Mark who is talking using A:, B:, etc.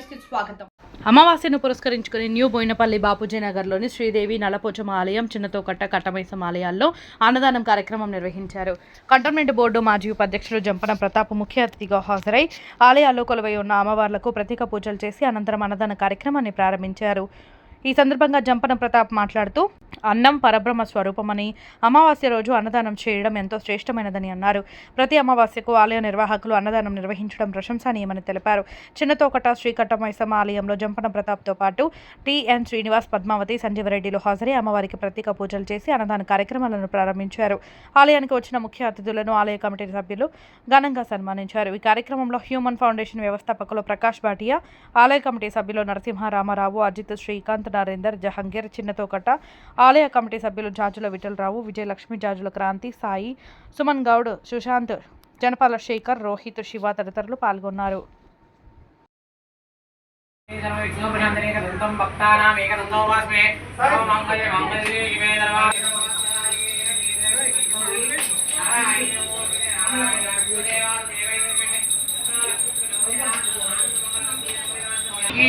A: స్వాగతం. అమావాస్యను పురస్కరించుకుని న్యూ బోయినపల్లి బాపూజీ నగర్లోని శ్రీదేవి నలపోచమ ఆలయం చిన్నతోకట్ట కట్టమైసం ఆలయాల్లో అన్నదానం కార్యక్రమం నిర్వహించారు. కంటోన్మెంట్ బోర్డు మాజీ ఉపాధ్యక్షులు జంపన ప్రతాప్ ముఖ్య అతిథిగా హాజరై ఆలయాల్లో కొలువై ఉన్న అమ్మవార్లకు ప్రత్యేక పూజలు చేసి అనంతరం అన్నదాన కార్యక్రమాన్ని ప్రారంభించారు. ఈ సందర్భంగా జంపన ప్రతాప్ మాట్లాడుతూ అన్నం పరబ్రహ్మ స్వరూపమని అమావాస్య రోజు అన్నదానం చేయడం ఎంతో శ్రేష్టమైనదని అన్నారు. ప్రతి అమావాస్యకు ఆలయ నిర్వాహకులు అన్నదానం నిర్వహించడం ప్రశంసనీయమని తెలిపారు. చిన్నతోకట శ్రీకట్టమైసమ్మ ఆలయంలో జంపన ప్రతాప్తో పాటు టిఎన్ శ్రీనివాస్ పద్మావతి సంజీవరెడ్డిలు హాజరై అమ్మవారికి ప్రత్యేక పూజలు చేసి అన్నదాన కార్యక్రమాలను ప్రారంభించారు. ఆలయానికి వచ్చిన ముఖ్య అతిథులను ఆలయ కమిటీ సభ్యులు ఘనంగా సన్మానించారు. ఈ కార్యక్రమంలో హ్యూమన్ ఫౌండేషన్ వ్యవస్థాపకులు ప్రకాష్ భాటియా ఆలయ కమిటీ సభ్యులు నరసింహ రామారావు అజిత్ శ్రీకాంత్ నరేందర్ జహంగీర్ చిన్నతోకట ఆలయ కమిటీ సభ్యులు జాజుల విఠలరావు విజయలక్ష్మి జాజుల క్రాంతి సాయి సుమన్ గౌడ్ సుశాంత్ జనపాల శేఖర్ రోహిత్ శివ తదితరులు పాల్గొన్నారు.
B: ఈ